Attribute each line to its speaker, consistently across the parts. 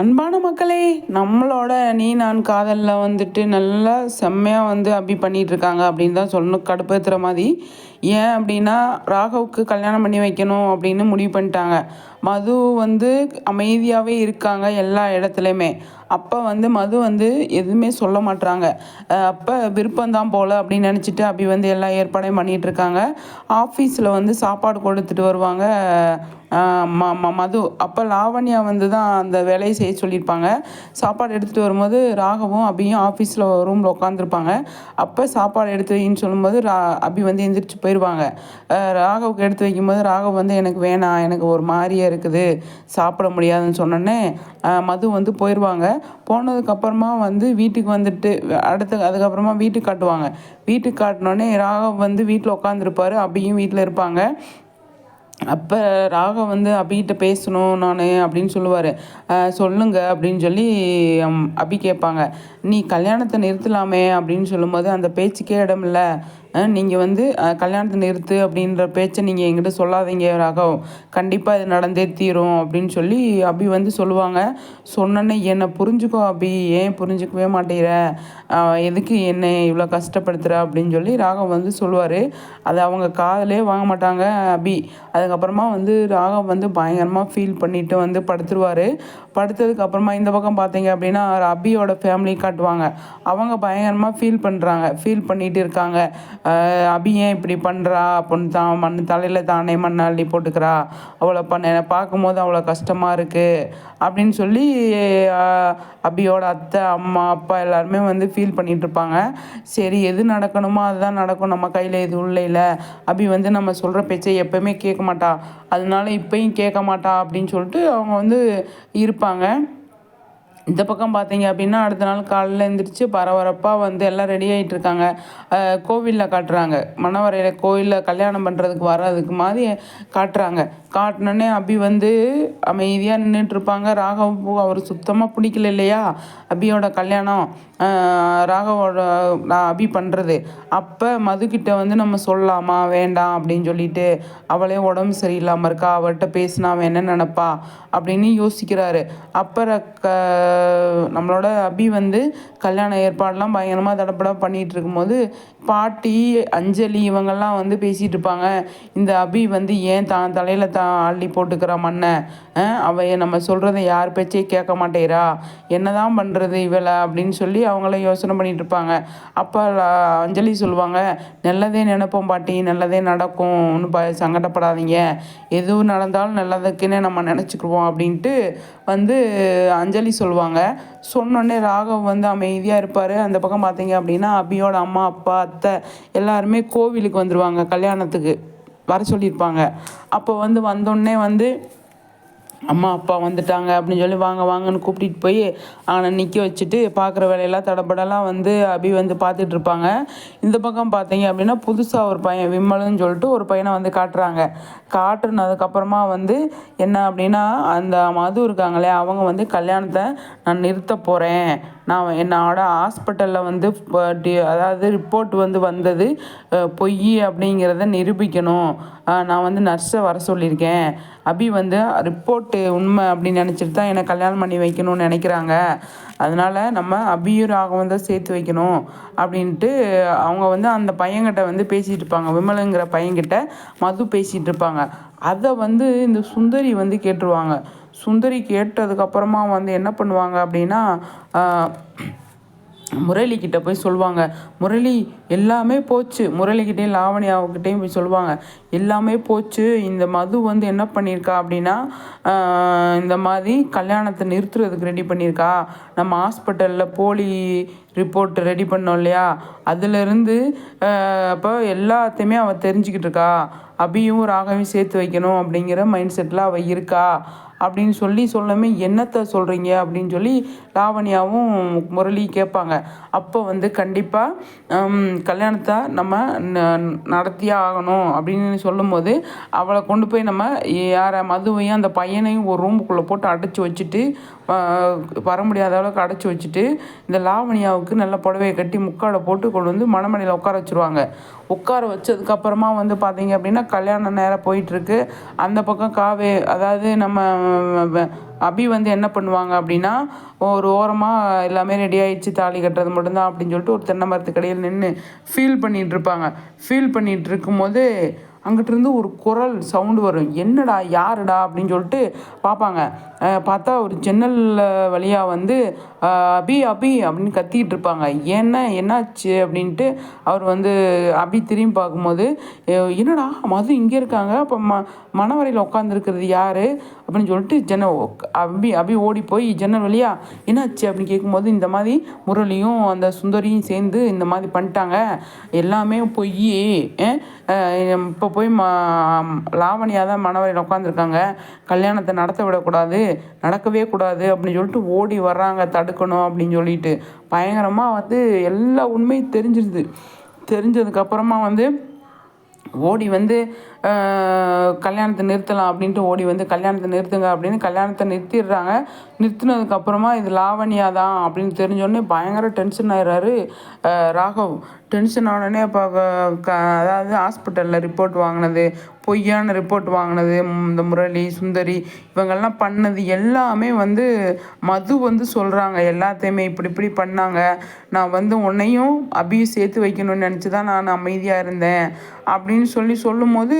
Speaker 1: அன்பான மக்களே நம்மளோட நீ நான் காதலில் வந்துட்டு நல்லா செம்மையாக வந்து அபி பண்ணிட்டு இருக்காங்க அப்படின்னு தான் சொல்லணும். கடுப்பேற்றுற மாதிரி. ஏன் அப்படின்னா ராகவுக்கு கல்யாணம் பண்ணி வைக்கணும் அப்படின்னு முடிவு பண்ணிட்டாங்க. மது வந்து அமைதியாகவே இருக்காங்க எல்லா இடத்துலையுமே. அப்போ வந்து மது வந்து எதுவுமே சொல்ல மாட்றாங்க. அப்போ விருப்பம்தான் போல் அப்படின்னு நினச்சிட்டு அபி வந்து எல்லா ஏற்பாடையும் பண்ணிகிட்ருக்காங்க ஆஃபீஸில் வந்து சாப்பாடு கொடுத்துட்டு வருவாங்க. ம ம மது. அப்போ லாவண்யா வந்து தான் அந்த வேலையை செய்ய சொல்லியிருப்பாங்க. சாப்பாடு எடுத்துகிட்டு வரும்போது ராகவும் அபியும் ஆஃபீஸில் ரூமில் உட்காந்துருப்பாங்க அப்போ சாப்பாடு எடுத்து வைன்னு சொல்லும்போது ரா அபி வந்து எந்திரிச்சு போயிடுவாங்க ராகவுக்கு எடுத்து வைக்கும்போது ராகவ் வந்து எனக்கு வேணாம். எனக்கு ஒரு மாதிரியே இருக்குது. சாப்பிட முடியாதுன்னு சொன்னோன்னே மது வந்து போயிடுவாங்க போனதுக்கப்புறமா வந்து வீட்டுக்கு வந்துட்டு அடுத்து அதுக்கப்புறமா வீட்டுக்கு காட்டுவாங்க. வீட்டுக்கு காட்டினோடனே ராகவ் வந்து வீட்டில் உட்காந்துருப்பாரு அப்பயும் வீட்டில் இருப்பாங்க. அப்போ ராகவ் வந்து அபிகிட்ட பேசணும் நான் அப்படின்னு சொல்லுவார். சொல்லுங்க அப்படின்னு சொல்லி அபி கேட்பாங்க. நீ கல்யாணத்தை நிறுத்தலாமே அப்படின்னு சொல்லும்போது அந்த பேச்சுக்கே இடம் இல்லை நீங்கள் வந்து கல்யாணத்தை நிறுத்து அப்படின்ற பேச்சை நீங்கள் என்கிட்ட சொல்லாதீங்க ராகவ். கண்டிப்பாக இது நடந்தே தீரும் அப்படின்னு சொல்லி அபி வந்து சொல்லுவாங்க. சொன்னோன்னே என்னை புரிஞ்சுக்கோ அபி ஏன் புரிஞ்சுக்கவே மாட்டேங்கிற? எதுக்கு என்னை இவ்வளோ கஷ்டப்படுத்துகிற அப்படின்னு சொல்லி ராகவ் வந்து சொல்லுவார். அதை அவங்க காதலே வாங்க மாட்டாங்க அபி. அது அதுக்கப்புறமா வந்து ராகவ் வந்து பயங்கரமாக ஃபீல் பண்ணிவிட்டு வந்து படுத்துருவார். படுத்ததுக்கு அப்புறமா இந்த பக்கம் பார்த்தீங்க அப்படின்னா அபியோட ஃபேமிலி காட்டுவாங்க. அவங்க பயங்கரமாக ஃபீல் பண்ணுறாங்க ஃபீல் பண்ணிகிட்டு இருக்காங்க. அபி ஏன் இப்படி பண்ணுறா அப்படின்னு தான் மண் தலையில் தானே மண் அள்ளி போட்டுக்கிறா? அவளை பண்ண பார்க்கும்போது அவ்வளோ கஷ்டமாக இருக்குது அப்படின்னு சொல்லி அபியோட அத்தை அம்மா அப்பா எல்லாருமே வந்து ஃபீல் பண்ணிகிட்ருப்பாங்க இருப்பாங்க. சரி எது நடக்கணுமோ அதுதான் நடக்கும். நம்ம கையில் எதுவும் இல்லை அபி வந்து நம்ம சொல்கிற பேச்சை எப்போவுமே கேட்க மாட்டேன் மாட்டா. அதனால இப்பயும் கேட்க மாட்டா அப்படின்னு சொல்லிட்டு அவங்க வந்து இருப்பாங்க. இந்த பக்கம் பார்த்தீங்க அப்படின்னா அடுத்த நாள் காலையில் எழுந்திரிச்சு பரபரப்பாக வந்து எல்லாம் ரெடி ஆகிட்டு இருக்காங்க. கோவிலில் காட்டுறாங்க. மணவரையில் கோவிலில் கல்யாணம் பண்ணுறதுக்கு வர்றதுக்கு மாதிரி காட்டுறாங்க. காட்டினோடனே அபி வந்து அமைதியாக நின்றுட்டுருப்பாங்க ராகவ் அவர் சுத்தமாக பிடிக்கல இல்லையா? அபியோட கல்யாணம். ராகவோட நான் அபி பண்ணுறது அப்போ மதுக்கிட்ட வந்து நம்ம சொல்லலாமா? வேண்டாம் அப்படின்னு சொல்லிட்டு அவளே உடம்பு சரியில்லாமல் இருக்கா? அவர்கிட்ட பேசினா அவன் என்ன நினப்பா? அப்படின்னு யோசிக்கிறாரு. அப்புறம் க நம்மளோட அபி வந்து கல்யாண ஏற்பாடெலாம் பயங்கரமாக தடப்பட பண்ணிகிட்டு இருக்கும்போது பாட்டி அஞ்சலி இவங்கெல்லாம் வந்து பேசிகிட்டு இருப்பாங்க இந்த அபி வந்து ஏன் தான் தலையில் தான் அள்ளி போட்டுக்கிறா மண்ணை? அவைய நம்ம சொல்கிறத யார் பேச்சையும் கேட்க மாட்டேறா. என்னதான் பண்ணுறது இவளை அப்படின்னு சொல்லி அவங்கள யோசனை பண்ணிகிட்டு இருப்பாங்க அப்போ அஞ்சலி சொல்லுவாங்க நல்லதே நினைப்போம் பாட்டி நல்லதே நடக்கும் ஒன்றும் ப சங்கடப்படாதீங்க. எதுவும் நடந்தாலும் நல்லதுக்குன்னு நம்ம நினச்சிக்குவோம் அப்படின்ட்டு வந்து அஞ்சலி சொல்லுவாங்க. சொன்னோடனே ராகவ் வந்து அமைதியாக இருப்பார். அந்த பக்கம் பார்த்தீங்க அப்படின்னா அபியோட அம்மா அப்பா அத்தை எல்லாருமே கோவிலுக்கு வந்துடுவாங்க கல்யாணத்துக்கு. வர சொல்லியிருப்பாங்க. அப்போ வந்து வந்தோடனே வந்து அம்மா அப்பா வந்துட்டாங்க அப்படின்னு சொல்லி வாங்க வாங்கன்னு கூப்பிட்டுட்டு போய் அவனை நிற்க வச்சுட்டு பார்க்குற வேலையெல்லாம் தடபடலாம் வந்து அபி வந்து பார்த்துட்டு இருப்பாங்க. இந்த பக்கம் பார்த்தீங்க அப்படின்னா புதுசாக ஒரு பையன் விம்மலுன்னு சொல்லிட்டு ஒரு பையனை வந்து காட்டுறாங்க. காட்டுனதுக்கப்புறமா வந்து என்ன அப்படின்னா அந்த மது இருக்காங்களே அவங்க வந்து கல்யாணத்தை நான் நிறுத்த போகிறேன் நான் என்னோட ஹாஸ்பிட்டலில் வந்து அதாவது ரிப்போர்ட் வந்து வந்தது பொய் அப்படிங்கிறத நிரூபிக்கணும். நான் வந்து நர்ஸை வர சொல்லியிருக்கேன். அபி வந்து ரிப்போர்ட்டு உண்மை அப்படின்னு நினச்சிட்டு தான் என்னை கல்யாணம் பண்ணி வைக்கணும்னு நினைக்கிறாங்க. அதனால் நம்ம அபியும் ராகவும் தான் சேர்த்து வைக்கணும் அப்படின்ட்டு அவங்க வந்து அந்த பையன்கிட்ட வந்து பேசிகிட்டு இருப்பாங்க. விமலுங்கிற பையன்கிட்ட மது பேசிகிட்டு இருப்பாங்க. அதை வந்து இந்த சுந்தரி வந்து கேட்டுருவாங்க. சுந்தரி கேட்டதுக்கப்புறமா வந்து என்ன பண்ணுவாங்க அப்படின்னா முரளி கிட்ட போய் சொல்லுவாங்க முரளி எல்லாமே போச்சு. முரளிக்கிட்டேயும் லாவணியாவுக்கிட்டேயும் போய் சொல்லுவாங்க எல்லாமே போச்சு. இந்த மது வந்து என்ன பண்ணியிருக்கா அப்படின்னா இந்த மாதிரி கல்யாணத்தை நிறுத்துறதுக்கு ரெடி பண்ணியிருக்கா. நம்ம ஹாஸ்பிட்டலில் போலி ரிப்போர்ட் ரெடி பண்ணோம் இல்லையா? அதுலேருந்து அப்போ எல்லாத்தையுமே அவள் தெரிஞ்சுக்கிட்டு இருக்கா அபியும் ராகவும் சேர்த்து வைக்கணும் அப்படிங்கிற மைண்ட் செட்டில் அவள் இருக்கா. அப்படின்னு சொல்லி சொல்லாமே என்னத்தை சொல்கிறீங்க அப்படின்னு சொல்லி லாவணியாவும் முரளி கேட்பாங்க. அப்போ வந்து கண்டிப்பாக கல்யாணத்தை நம்ம நடத்தியே ஆகணும் அப்படின்னு சொல்லும்போது அவளை கொண்டு போய் நம்ம யாரை மதுவையும் அந்த பையனையும் ஒரு ரூமுக்குள்ளே போட்டு அடைச்சி வச்சுட்டு வர முடியாத அளவுக்கு அடைச்சி வச்சுட்டு இந்த லாவணியாவுக்கு நல்ல புடவையை கட்டி முக்காடை போட்டு கொண்டு வந்து மணமனையில் உட்கார வச்சுருவாங்க. உட்கார வச்சதுக்கப்புறமா வந்து பார்த்தீங்க அப்படின்னா கல்யாண நேரம் போயிட்டுருக்கு. அந்த பக்கம் காவே அதாவது நம்ம அபி வந்து என்ன பண்ணுவாங்க அப்படின்னா ஒரு ஓரமாக எல்லாமே ரெடி ஆயிடுச்சு தாலி கட்டுறது மட்டும்தான் அப்படின்னு சொல்லிட்டு ஒரு தென்னை மரத்துக்கு கடையில் நின்று ஃபீல் பண்ணிகிட்டு இருப்பாங்க. ஃபீல் பண்ணிகிட்டு இருக்கும்போது அங்கிட்டிருந்து ஒரு குரல் சவுண்டு வரும். என்னடா யாருடா அப்படின்னு சொல்லிட்டு பார்ப்பாங்க. பார்த்தா ஒரு ஜன்னல் வழியாக வந்து அபி அபி அப்படின்னு கத்திக்கிட்டு இருப்பாங்க. ஏன்னா என்னாச்சு அப்படின்ட்டு அவர் வந்து அபி திரும்பி பார்க்கும்போது என்னடா மது இங்கே இருக்காங்க? அப்போ ம மணவரையில் உட்காந்துருக்கிறது யார்? அப்படின்னு சொல்லிட்டு ஜன்ன அபி அபி ஓடி போய் ஜன்னல் வழியாக என்னாச்சு? அப்படின்னு கேட்கும்போது இந்த மாதிரி முரளியும் அந்த சுந்தரியும் சேர்ந்து இந்த மாதிரி பண்ணிட்டாங்க. எல்லாமே பொய் இப்போ போய் ம லாவணியாக தான் மணவரையில் உட்காந்துருக்காங்க கல்யாணத்தை நடத்த விடக்கூடாது. நடக்கவே கூடாது அப்படின்னு சொல்லிட்டு ஓடி வர்றாங்க தடுக்கணும் அப்படின்னு சொல்லிட்டு. பயங்கரமாக வந்து எல்லா உண்மையும் தெரிஞ்சிருது. தெரிஞ்சதுக்கப்புறமா வந்து ஓடி வந்து கல்யாணத்தை நிறுத்தலாம் அப்படின்ட்டு ஓடி வந்து கல்யாணத்தை நிறுத்துங்க அப்படின்னு கல்யாணத்தை நிறுத்திடுறாங்க. நிறுத்தினதுக்கப்புறமா இது லாவண்யா தான் அப்படின்னு தெரிஞ்சோடனே பயங்கர டென்ஷன் ஆயிடுறாரு. ராகவ் டென்ஷன் ஆனோடனே இப்போ அதாவது ஹாஸ்பிட்டலில் ரிப்போர்ட் வாங்கினது பொய்யான ரிப்போர்ட் வாங்கினது இந்த முரளி சுந்தரி இவங்கெல்லாம் பண்ணது எல்லாமே வந்து மது வந்து சொல்கிறாங்க எல்லாத்தையுமே இப்படி இப்படி பண்ணாங்க. நான் வந்து உன்னையும் அபியும் சேர்த்து வைக்கணும்னு நினச்சி தான் நான் அமைதியாக இருந்தேன் அப்படின்னு சொல்லி சொல்லும்போது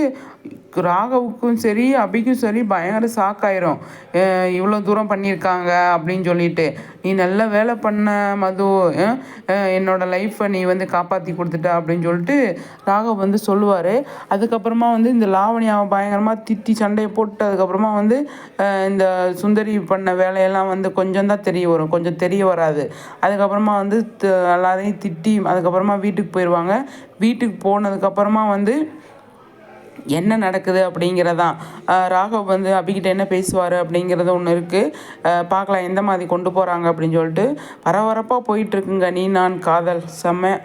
Speaker 1: ராகவுக்கும் சரி அபிக்கும் சரி பயங்கர ஷாக் ஆயிரும். இவ்வளோ தூரம் பண்ணியிருக்காங்க அப்படின்னு சொல்லிட்டு. நீ நல்ல வேலை பண்ண மது. என்னோடய லைஃப்பை நீ வந்து காப்பாற்றி கொடுத்துட்ட அப்படின்னு சொல்லிட்டு ராகவ் வந்து சொல்லுவார். அதுக்கப்புறமா வந்து இந்த லாவணியாவை பயங்கரமாக திட்டி சண்டையை போட்டு அதுக்கப்புறமா வந்து இந்த சுந்தரி பண்ண வேலையெல்லாம் வந்து கொஞ்சம் தான் தெரிய வரும். கொஞ்சம் தெரிய வராது. அதுக்கப்புறமா வந்து எல்லாரையும் திட்டி அதுக்கப்புறமா வீட்டுக்கு போயிடுவாங்க வீட்டுக்கு போனதுக்கப்புறமா வந்து என்ன நடக்குது அப்படிங்கிறதான். ராகவ் வந்து அபிகிட்ட என்ன பேசுவார் அப்படிங்கிறது ஒன்று இருக்குது பார்க்கலாம் எந்த மாதிரி கொண்டு போகிறாங்க அப்படின்னு சொல்லிட்டு. பரபரப்பாக போயிட்டுருக்குங்க நீ நான் காதல். செம்ம